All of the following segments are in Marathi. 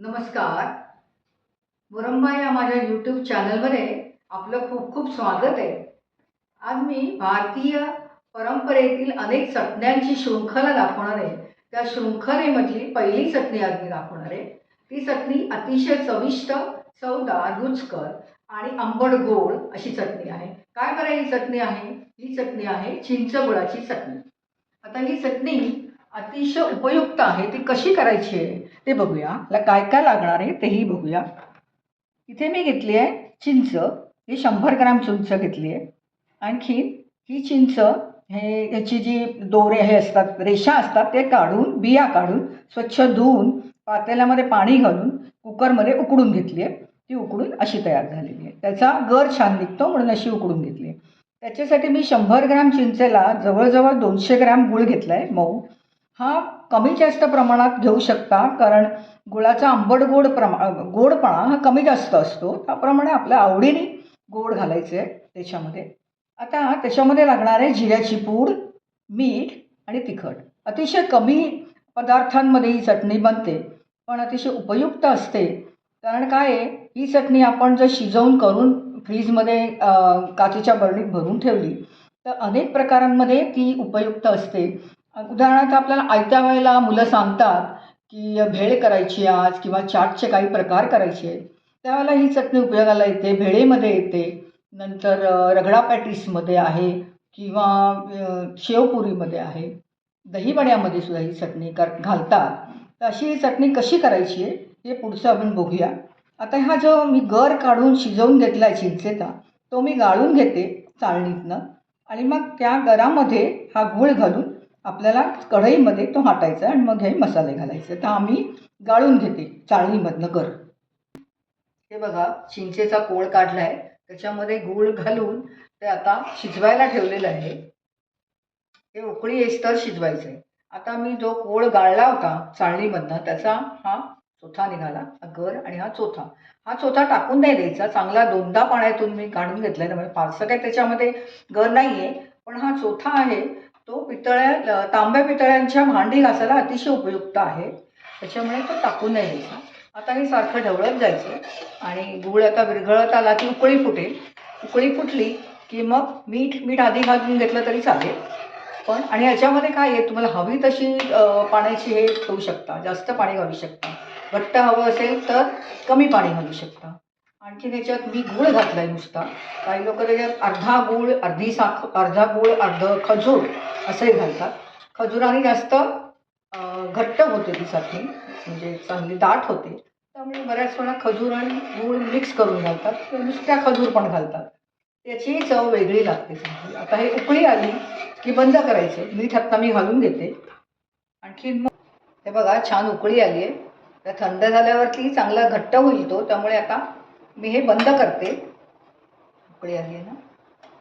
नमस्कार. मुरंबा या माझ्या यूट्यूब चॅनलमध्ये आपलं खूप खूप स्वागत आहे. आज मी भारतीय परंपरेतील अनेक चटण्यांची शृंखला दाखवणार आहे. त्या शृंखलेमधली पहिली चटणी आज मी दाखवणार आहे. ती चटणी अतिशय चविष्ट चवदार रुचकर आणि आंबट गोड अशी चटणी आहे. काय बरं ही चटणी आहे? ही चटणी आहे चिंचगुळाची चटणी आता ही चटणी अतिशय उपयुक्त आहे. ती कशी करायची आहे? ते बघूया. याला काय काय लागणार आहे तेही बघूया. इथे मी घेतली आहे चिंच. ही शंभर ग्राम चिंच घेतली आहे. आणखी ही चिंच हे ह्याची जी दोरे हे असतात रेषा असतात ते काढून बिया काढून स्वच्छ धुवून पातेल्यामध्ये पाणी घालून कुकरमध्ये उकडून घेतली आहे. ती उकडून अशी तयार झालेली आहे. त्याचा गर छान निघतो म्हणून अशी उकडून घेतली आहे. त्याच्यासाठी मी शंभर ग्राम चिंचेला जवळजवळ दोनशे ग्राम गूळ घेतला आहे मऊ. हा कमी जास्त प्रमाणात घेऊ शकता कारण गुळाचा आंबट गोड प्रमा गोडपणा हा कमी जास्त असतो. त्याप्रमाणे आपल्या आवडीने गोड घालायचे आहे त्याच्यामध्ये. आता त्याच्यामध्ये लागणारे जिऱ्याची पूड मीठ आणि तिखट अतिशय कमी पदार्थांमध्ये ही चटणी बनते पण अतिशय उपयुक्त असते. कारण काय आहे ही चटणी आपण जर शिजवून करून फ्रीजमध्ये काचेच्या बरणीत भरून ठेवली तर अनेक प्रकारांमध्ये ती उपयुक्त असते. उदाहरणार्थ आपल्याला आयत्या वेळेला मुलं सांगतात की भेळ करायची आज किंवा चाटचे काही प्रकार करायचे आहेत. त्यावेळेला ही चटणी उपयोगाला येते भेळेमध्ये येते. नंतर रगडा पॅटीसमध्ये आहे किंवा शेवपुरीमध्ये आहे. दहीवड्यामध्ये सुद्धा ही चटणी कर घालतात. तर अशी ही चटणी कशी करायची आहे हे पुढचं आपण बघूया. आता हा जो मी गर काढून शिजवून घेतला आहे चिंचेचा तो मी गाळून घेते चाळणीतनं. आणि मग त्या गरामध्ये हा गूळ घालून आपल्याला कढईमध्ये तो हाटायचा आणि मग हे मसाले घालायचे. तर आम्ही गाळून घेते चाळणीमधनं गर हे बघा चिंचेचा कोळ काढला आहे त्याच्यामध्ये गूळ घालून ते आता शिजवायला ठेवलेलं आहे. हे उकळी येस्तर शिजवायचं आहे आता मी जो कोळ गाळला होता चाळणीमधनं त्याचा हा चोथा निघाला. हा गर आणि हा चोथा. हा चोथा टाकून नाही द्यायचा. चांगला दोनदा पाण्यातून मी काढून घेतला आहे त्यामुळे फारसं काही त्याच्यामध्ये गर नाही आहे पण हा चोथा आहे पितळ्या तांब्या पितळ्यांच्या भांडी घासायला अतिशय उपयुक्त आहे. त्याच्यामुळे तो टाकू नये द्यायचा आता हे सारखं ढवळत जायचं आणि गूळ आता विरघळत आला की उकळी फुटेल. उकळी फुटली की मग मीठ मीठ आधी घालून घेतलं तरी चालेल. पण आणि याच्यामध्ये काय आहे तुम्हाला हवी तशी पाण्याची हे ठेवू शकता. जास्त पाणी घालू शकता. घट्ट हवं असेल तर कमी पाणी घालू शकता. आणखीन याच्यात मी गूळ घातलाय नुसता. काही लोक त्याच्यात अर्धा गूळ अर्धी साख अर्धा गूळ अर्ध खजूर असंही घालतात. खजुराने जास्त घट्ट होते ती चटणी म्हणजे चांगली दाट होते. त्यामुळे बऱ्याच वेळा खजूर आणि गूळ मिक्स करून घालतात. किंवा नुसत्या खजूर पण घालतात. त्याचीही चव वेगळी लागते चांगली आता हे उकळी आली की बंद करायचे. मीठ आत्ता मी घालून घेते. आणखी मग हे बघा छान उकळी आली आहे तर थंड झाल्यावरती चांगला घट्ट होईल तो. त्यामुळे आता मी हे बंद करते. उकळी आली ना?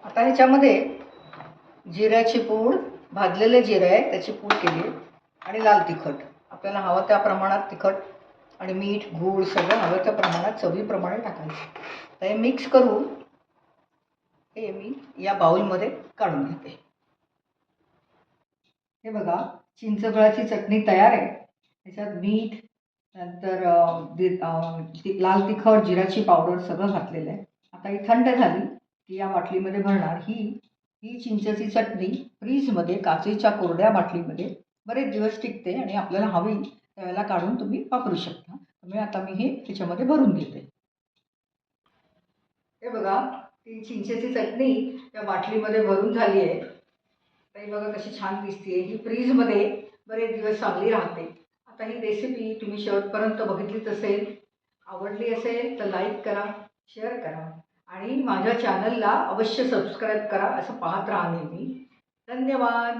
आता ह्याच्यामध्ये जिऱ्याची पूड भाजलेले जिरं आहे त्याची पूड केली आणि लाल तिखट. आपल्याला हवं त्या प्रमाणात तिखट आणि मीठ गूळ सगळं हवं त्या प्रमाणात चवीप्रमाणे टाकायचं. तर हे मिक्स करून हे मी या बाउलमध्ये काढून घेते. हे बघा चिंचगळाची चटणी तयार आहे. त्याच्यात मीठ नंतर अं, लाल तिखट जिराची पावडर सगळं घातलेलं आहे. आता ही थंड झाली की या बाटलीमध्ये भरणार. ही ही चिंचेची चटणी फ्रीजमध्ये काचेच्या कोरड्या बाटलीमध्ये बरेच दिवस टिकते आणि आपल्याला हवी त्यावेळेला काढून तुम्ही वापरू शकता. त्यामुळे आता मी हे त्याच्यामध्ये भरून घेते. हे बघा ती चिंचेची चटणी त्या बाटलीमध्ये भरून झाली आहे. तर बघा कशी छान दिसते ही फ्रीजमध्ये बरेच दिवस चांगली राहते. आता ही रेसिपी तुम्ही शेवटपर्यंत बघितलीच असेल आवडली असेल तर लाईक करा शेअर करा आणि माझ्या चॅनलला अवश्य सबस्क्राईब करा असं पाहत राहा नेहमी धन्यवाद.